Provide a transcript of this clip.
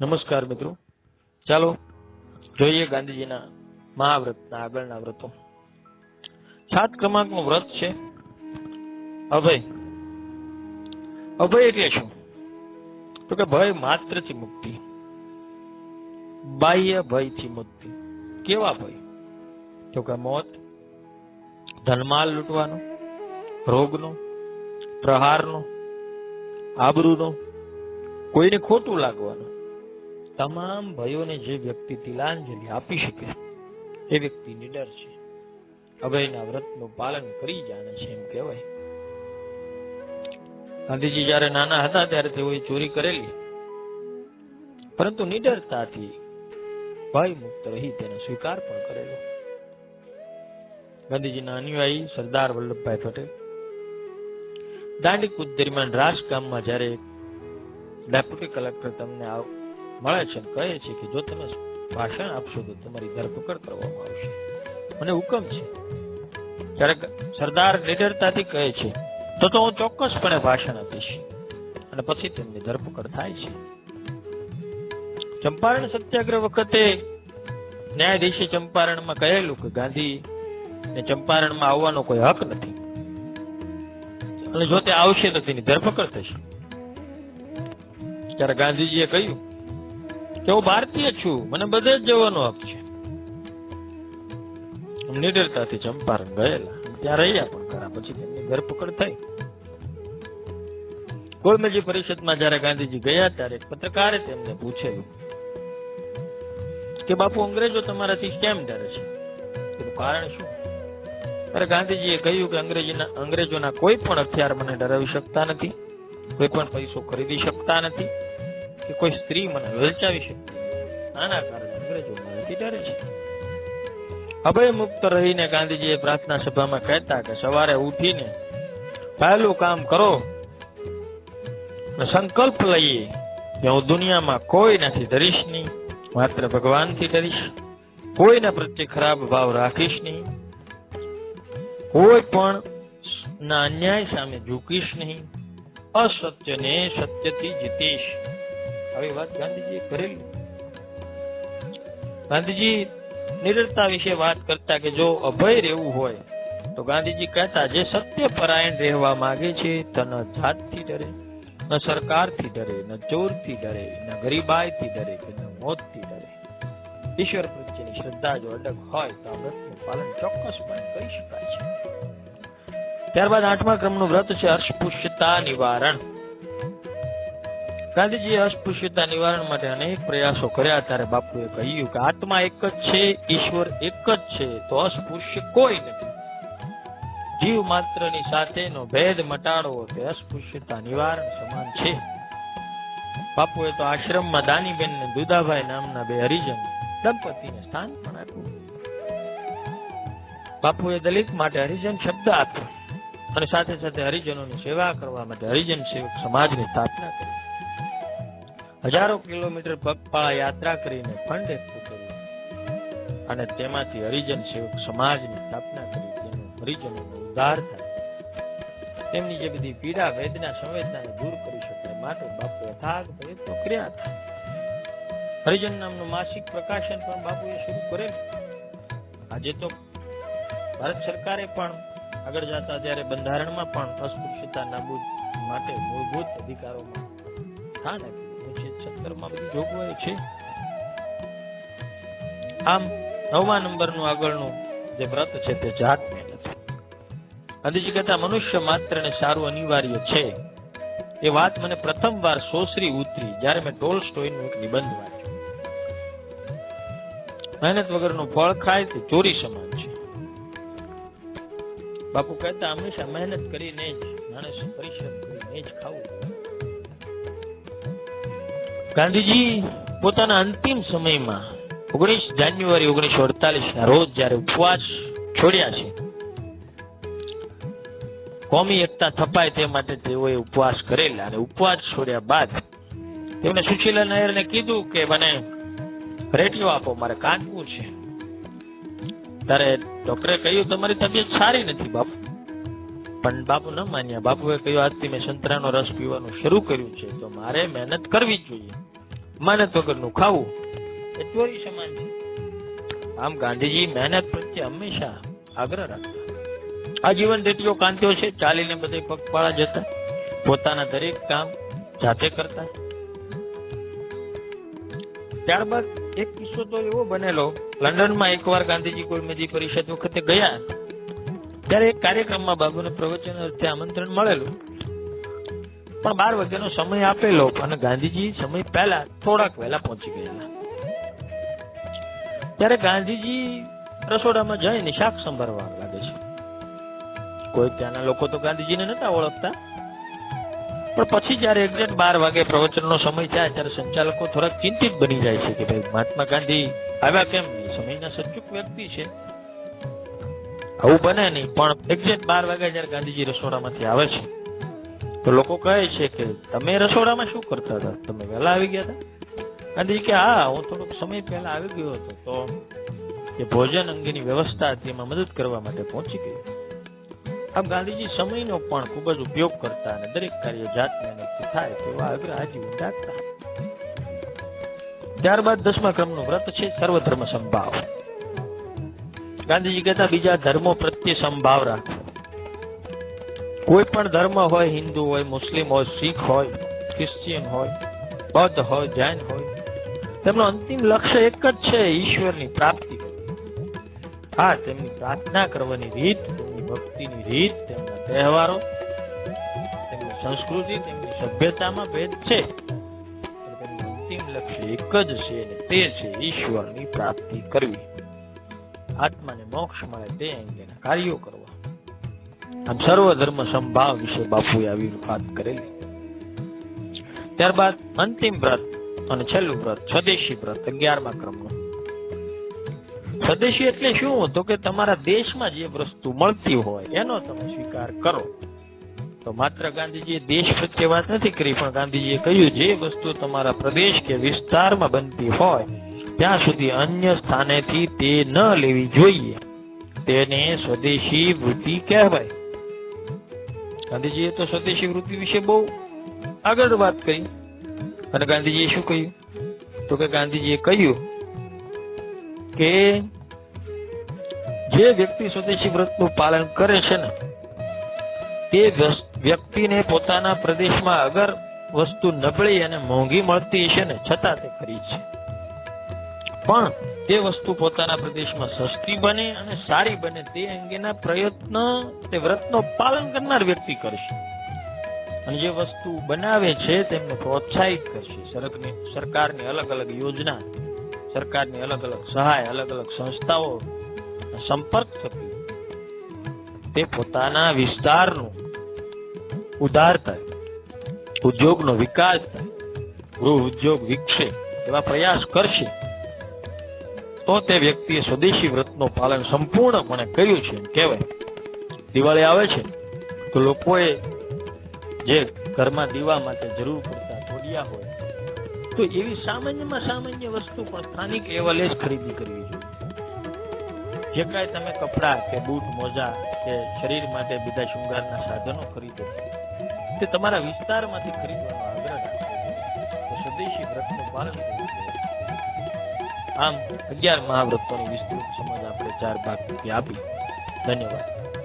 નમસ્કાર મિત્રો. ચાલો જોઈએ ગાંધીજીના મહાવ્રતના આગળના વ્રતો. સાત ક્રમાંકનું વ્રત છે. અભય. અભય એટલે શું? તો કે ભય માત્રથી મુક્તિ. બાહ્ય ભયથી મુક્તિ. કેવા ભય? તો કે મોત, ધનમાલ લૂંટવાનો, રોગનો, પ્રહારનો, આબરૂનો, કોઈને ખોટું લાગવાનું. તમામ ભયોને જે વ્યક્તિ તિલાંજલિ આપી શકે એ વ્યક્તિ નિડર છે. અભયના વ્રતનું પાલન કરી જાણે છે એમ કહેવાય. ગાંધીજી જ્યારે નાના હતા ત્યારે તેઓએ ચોરી કરેલી. પરંતુ નિડરતાથી ભય મુક્ત રહી તેનો સ્વીકાર પણ કરેલો. ગાંધીજીના અનુયાયી સરદાર વલ્લભભાઈ પટેલ દાંડી કૂદ દરમિયાન રાજકામમાં જ્યારે ડેપ્યુટી કલેક્ટર તમને આવ- મળે છે કહે છે કે જો તમે ભાષણ આપશો તો તમારી ધરપકડ કરવામાં આવશે. મને હુકમ છે. સરદાર નિડરતાથી કહે છે, તો તો હું ચોક્કસપણે ભાષણ આપીશ. અને પછી તેમની ધરપકડ થાય છે. ચંપારણ સત્યાગ્રહ વખતે ન્યાયાધીશે ચંપારણમાં કહેલું કે ગાંધી ને ચંપારણમાં આવવાનો કોઈ હક નથી. અને જો તે આવશે તો તેની ધરપકડ થશે. ત્યારે ગાંધીજીએ કહ્યું કે હું ભારતીય છું. મને બધે જ જવાનો હક છે. નિડરતાથી ચંપારણ ગયેલા. ત્યાં રહ્યા પણ ખરા. પછી તેમની ધરપકડ થઈ. ગોળમેજી પરિષદમાં જ્યારે ગાંધીજી ગયા ત્યારે પત્રકારે તેમને પૂછેલું કે, બાપુ, અંગ્રેજો તમારાથી કેમ ડરે છે? એનું કારણ શું? ત્યારે ગાંધીજીએ કહ્યું કે, અંગ્રેજીના અંગ્રેજોના કોઈ પણ હથિયાર મને ડરાવી શકતા નથી. કોઈ પણ પૈસો ખરીદી શકતા નથી. કે કોઈ સ્ત્રી મને લલચાવી શકે? આના કારણે અંગ્રેજો મારાથી ડરે છે. અભય મુક્ત રહીને ગાંધીજીએ પ્રાર્થના સભામાં કહેતા કે સવારે ઉઠીને પહેલું કામ કરો સંકલ્પ લઈએ કે હું દુનિયામાં કોઈ નથી ધરીશ નહીં, માત્ર ભગવાનથી ડરીશ, કોઈના પ્રત્યે ખરાબ ભાવ રાખીશ નહીં, કોઈ પણ ના અન્યાય સામે ઝૂકીશ નહીં, અસત્યને સત્યથી જીતીશ. આવી વાત ગાંધીજીએ કરેલી. ગાંધીજી નિડરતા વિશે વાત કરતા કે જો અભય રહેવું હોય, તો ગાંધીજી કહેતા, જે સત્ય પરાયણ રહેવા માંગે છે, તે ન જાતથી ડરે, ન સરકારથી ડરે, ન ચોરથી ડરે, ન ગરીબાઈથી ડરે, કે ન મોતથી ડરે. ઈશ્વર પ્રત્યેની શ્રદ્ધા જો અડગ હોય, તો આ વ્રતનું પાલન ચોક્કસપણે કરી શકાય છે. ત્યારબાદ આઠમા ક્રમનું વ્રત છે અસ્પૃશ્યતા નિવારણ. ગાંધીજીએ અસ્પૃશ્યતા નિવારણ માટે અનેક પ્રયાસો કર્યા, ત્યારે બાપુએ કહ્યું કે આત્મા એક જ છે, ઈશ્વર એક જ છે, તો અસ્પૃશ્ય કોઈ નથી. જીવ માત્રની સાથેનો ભેદ મટાડવો, તે અસ્પૃશ્યતા નિવારણ સમાન છે. બાપુએ તો આશ્રમમાં દાનીબેન દુદાભાઈ નામના બે હરિજન દંપતીને સ્થાન પણ આપ્યું. બાપુએ દલિત માટે હરિજન શબ્દ આપ્યો અને સાથે સાથે હરિજનોની સેવા કરવા માટે હરિજન સેવક સમાજની સ્થાપના કરી. હજારો કિલોમીટર પગપાળા યાત્રા કરીને ફંડ એકઠું કર્યું. અને તેમાંથી હરિજન સેવક સમાજની સ્થાપના કરી. તેનો હરિજનોનો ઉદ્ધાર થાય. તેમની જે બધી પીડા, વેદના, સંવેદનાને દૂર કરી શકે માટે બાપુ અથાગ પ્રયત્નો કર્યા હતા. હરિજન નામનું માસિક પ્રકાશન પણ બાપુએ શરૂ કરેલ. આજે તો ભારત સરકારે પણ આગળ જતા ત્યારે બંધારણમાં પણ અસ્પૃશ્યતા નાબૂદ માટે મૂળભૂત અધિકારોમાં સ્થાન આપ્યું. અનુચ્છેદ સત્તરમાં બધી જોગવાઈ છે. આમ નવમા નંબરનું આગળનું જે વ્રત છે તે જાત મહેનત ગાંધીજી કહેતા, મનુષ્ય માત્રને સારું અનિવાર્ય છે. એ વાત મને પ્રથમવાર સોસરી ઉતરી જ્યારે મેં ટોલ સ્ટોઈનું એક નિબંધ વાંચ્યો. મહેનત વગરનું ફળ ખાય તે ચોરી સમાન છે. બાપુ કહેતા, હંમેશા મહેનત કરીને જ માણસ પરિશ્રમ કરીને જ ખાવું ગાંધીજી પોતાના અંતિમ સમયમાં ઓગણીસ જાન્યુઆરી ઓગણીસો અડતાલીસ ના રોજ જ્યારે ઉપવાસ છોડ્યા છે, કોમી એકતા થપાય તે માટે તેઓએ ઉપવાસ કરેલા અને ઉપવાસ છોડ્યા બાદ તેમણે સુશીલા નાયરને કીધું કે, મને રેડિયો આપો, મારે કાંદવું છે. ત્યારે ડોક્ટરે કહ્યું, તમારી તબિયત સારી નથી બાપુ. પણ બાપુ ન માન્યા. બાપુએ કહ્યું, આજથી મેં સંતરાનો રસ પીવાનું શરૂ કર્યું છે, તો મારે મહેનત કરવી જ જોઈએ. મહેનત વગરનું ખાવું. એ ચોરી સમાન છે આમ ગાંધીજી મહેનત પ્રત્યે હંમેશા આગ્રહ રાખતા. આજીવન રેટીઓ કાંતિઓ છે ચાલીને બધે પગપાળા જતા પોતાના દરેક કામ જાતે કરતા. ત્યારબાદ એક કિસ્સો તો એવો બનેલો લંડનમાં એકવાર ગાંધીજી કોઈ મેદી પરિષદ વખતે ગયા. ત્યારે એક કાર્યક્રમમાં બાબુને પ્રવચન અર્થે આમંત્રણ મળેલું. પણ બાર વાગ્યાનો સમય આપેલો અને ગાંધીજી સમય પહેલા થોડાક વહેલા પહોંચી ગયેલા. ત્યારે ગાંધીજી રસોડામાં જઈને શાક સંભાળવા લાગે છે. કોઈ ત્યાંના લોકો તો ગાંધીજીને નતા ઓળખતા. પણ પછી જયારે એક્ઝેક્ટ બાર વાગે પ્રવચનનો સમય થાય ત્યારે સંચાલકો થોડાક ચિંતિત બની જાય છે કે ભાઈ મહાત્મા ગાંધી આવ્યા કેમ? સમયના સચુક વ્યક્તિ છે. આવું બને નહીં, પણ એક્ઝેક્ટ બાર વાગે જયારે ગાંધીજી રસોડામાંથી આવે છે તો લોકો કહે છે કે તમે રસોડામાં શું કરતા હતા? તમે વહેલા આવી ગયા હતા? ગાંધીજી કે, હા, હું થોડોક સમય પહેલા આવી ગયો હતો. તો જે ભોજન અંગેની વ્યવસ્થા હતી, એમાં મદદ કરવા માટે પહોંચી ગયો. આમ ગાંધીજી સમયનો પણ ખૂબ જ ઉપયોગ કરતા અને દરેક કાર્ય જાત મહેનતથી થાય તેવા આગ્રહ આજીવન રાખતા ત્યારબાદ દસમા ક્રમનું વ્રત છે, સર્વધર્મ સંભાવ. ગાંધીજી કહેતા, બીજા ધર્મો પ્રત્યે સંભાવ રાખવો કોઈ પણ ધર્મ હોય, હિન્દુ હોય, મુસ્લિમ હોય, શીખ હોય ક્રિશ્ચિયન હોય, બૌદ્ધ હોય, જૈન હોય, તેમનું અંતિમ લક્ષ્ય એક જ છે, ઈશ્વરની પ્રાપ્તિ. હા, તેમની પ્રાર્થના કરવાની રીત, તેમની ભક્તિની રીત, તેમના તહેવારો, તેમની સંસ્કૃતિ, તેમની સભ્યતામાં ભેદ છે. અંતિમ લક્ષ્ય એક જ છે અને તે છે ઈશ્વરની પ્રાપ્તિ કરવી. આત્માને મોક્ષ મળે તે અંગેના કાર્યો કરવા. આમ સર્વધર્મ સંભાવ વિશે બાપુએ આવી વાત કરેલી. ત્યારબાદ અંતિમ વ્રત અને છેલ્લું વ્રત, સ્વદેશી વ્રત, અગિયારમા ક્રમનું. સ્વદેશી એટલે શું? તો કે તમારા દેશમાં જે વસ્તુ મળતી હોય, એનો તમે સ્વીકાર કરો. તો માત્ર ગાંધીજીએ દેશ પ્રત્યે વાત નથી કરી, પણ ગાંધીજીએ કહ્યું, જે વસ્તુ તમારા પ્રદેશ કે વિસ્તારમાં બનતી હોય, ત્યાં સુધી અન્ય સ્થાનેથી તે ન લેવી જોઈએ. તેને સ્વદેશી વૃત્તિ કહેવાય. ગાંધીજીએ તો સ્વદેશી વૃત્તિ વિશે બહુ આગળ વાત કરી. અને ગાંધીજીએ શું કહ્યું? તો કે ગાંધીજીએ કહ્યું કે જે વ્યક્તિ સ્વદેશી વ્રતનું પાલન કરે છે ને, તે વ્યક્તિને પોતાના પ્રદેશમાં અગર વસ્તુ નબળી અને મોંઘી મળતી હશે ને, છતાં તે ખરી છે પણ તે વસ્તુ પોતાના પ્રદેશમાં સસ્તી બને અને સારી બને તે અંગેના પ્રયત્ન તે વ્રતનો પાલન કરનાર વ્યક્તિ કરશે. અને જે વસ્તુ બનાવે છે તેમને પ્રોત્સાહિત કરશે. સરકની, સરકારની અલગ અલગ યોજના, સરકારની અલગ અલગ સહાય, અલગ અલગ સંસ્થાઓ સંપર્ક થકી તે પોતાના વિસ્તારનું ઉધાર થાય, ઉદ્યોગનો વિકાસ થાય, ગૃહ ઉદ્યોગ વિકસે એવા પ્રયાસ કરશે. તો તે વ્યક્તિએ સ્વદેશી વ્રતનું પાલન સંપૂર્ણપણે કર્યું છે કહેવાય. દિવાળી આવે છે તો લોકોએ જે ઘરમાં દીવા માટે જરૂર પડતા થોડિયા હોય, તો એવી સામાન્યમાં સામાન્ય વસ્તુ પણ સ્થાનિક લેવલે જ ખરીદી કરવી જોઈએ. જે કાંઈ તમે કપડાં કે બૂટ, મોજા કે શરીર માટે બીજા શૃંગારના સાધનો ખરીદો, તે તમારા વિસ્તારમાંથી ખરીદવાનો આગ્રહ રાખો. તો સ્વદેશી વ્રતનું પાલન કરવું. આમ અગિયાર મહાવ્રતોની વિસ્તૃત સમજ આપણે ચાર ભાગ આપી. ધન્યવાદ.